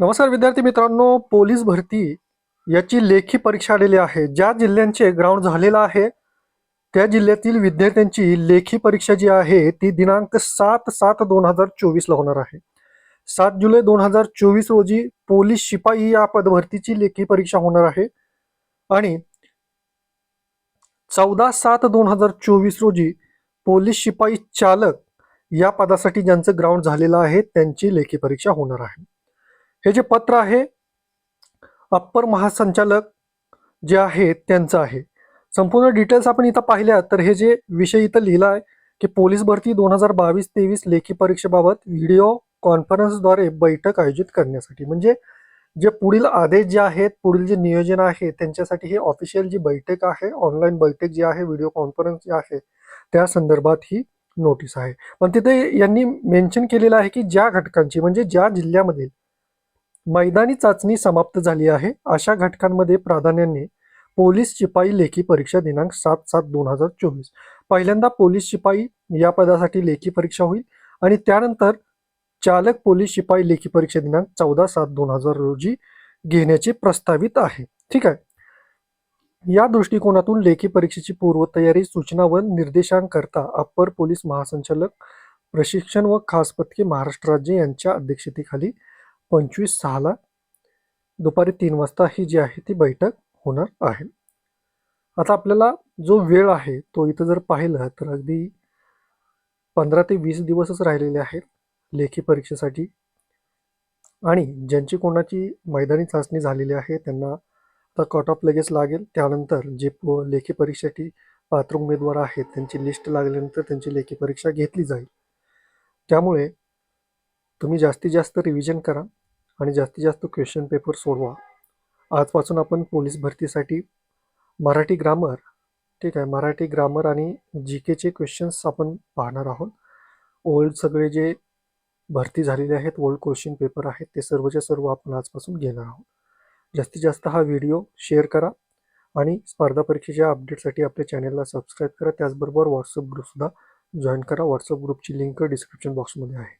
नमस्कार विद्यार्थी मित्रांनो पोलीस भरती याची लेखी परीक्षा आलेली आहे. ज्या जिल्ह्यांचे ग्राउंड झालेलं आहे त्या जिल्ह्यातील विद्यार्थ्यांची लेखी परीक्षा जी आहे ती दिनांक सात सात दोन हजार चोवीसला होणार आहे. सात जुलै दोन हजार चोवीस रोजी पोलीस शिपाई या पदभरतीची लेखी परीक्षा होणार आहे. आणि चौदा सात दोन हजार चोवीस रोजी पोलीस शिपाई चालक या पदासाठी ज्यांचं ग्राउंड झालेलं आहे त्यांची लेखी परीक्षा होणार आहे. हे जे पत्र आहे अप्पर महासंचालक जे आहे त्यांचं आहे. संपूर्ण डिटेल्स आपण इथं पाहिल्या तर हे जे विषय इथं लिहिला आहे की पोलीस भरती दोन हजार बावीस तेवीस लेखी परीक्षेबाबत व्हिडिओ कॉन्फरन्सद्वारे बैठक आयोजित करण्यासाठी. म्हणजे जे पुढील आदेश जे आहेत पुढील जे नियोजन आहे त्यांच्यासाठी हे ऑफिशियल जी बैठक आहे ऑनलाईन बैठक जी आहे व्हिडिओ कॉन्फरन्स जी आहे त्या संदर्भात ही नोटीस आहे. पण तिथे यांनी मेन्शन केलेलं आहे की ज्या घटकांची म्हणजे ज्या जिल्ह्यामधील मैदानी चाचणी समाप्त झाली आहे. अशा घटकांमध्ये प्राधान्याने पोलीस शिपाई लेखी परीक्षा दिनांक सात सात दोन हजार चोवीस. पहिल्यांदा पोलीस शिपाई या पदासाठी लेखी परीक्षा होईल आणि त्यानंतर चालक पोलीस शिपाई लेखी परीक्षा दिनांक चौदा सात दोन हजार रोजी घेण्याचे प्रस्तावित आहे. ठीक आहे? या दृष्टिकोनातून लेखी परीक्षेची पूर्वतयारी सूचना व निर्देशांकरता अप्पर पोलीस महासंचालक प्रशिक्षण व खास पथके महाराष्ट्र राज्य यांच्या अध्यक्षतेखाली पंचवीस सहाला दुपारी तीन वाजता ही जी आहे ती बैठक होणार आहे. आता आपल्याला जो वेळ आहे तो इथं जर पाहिलं तर अगदी पंधरा ते वीस दिवसच राहिलेले आहेत लेखी परीक्षेसाठी. आणि ज्यांची कोणाची मैदानी चाचणी झालेली आहे त्यांना आता कट ऑफ लगेच लागेल. त्यानंतर जे प- लेखी परीक्षेसाठी पात्र उमेदवार आहेत त्यांची लिस्ट लागल्यानंतर त्यांची लेखी परीक्षा घेतली जाईल. त्यामुळे तुम्ही जास्तीत जास्त रिव्हिजन करा. आणि जास्तीत जास्त क्वेश्चन पेपर सोडवा. आजपासून आपण पोलीस भरतीसाठी मराठी ग्रामर ठीक आहे मराठी ग्रामर आणि जी केचे क्वेश्चन्स आपण पाहणार आहोत. ओल्ड सगळे जे भरती झालेले आहेत ओल्ड क्वेश्चन पेपर आहेत ते सर्वच्या सर्व आपण आजपासून घेणार आहोत. जास्तीत जास्त हा व्हिडिओ शेअर करा आणि स्पर्धा परीक्षेच्या अपडेटसाठी आपल्या चॅनलला सबस्क्राईब करा. त्याचबरोबर व्हॉट्सअप ग्रुपसुद्धा जॉईन करा. व्हॉट्सअप ग्रुपची लिंक डिस्क्रिप्शन बॉक्समध्ये आहे.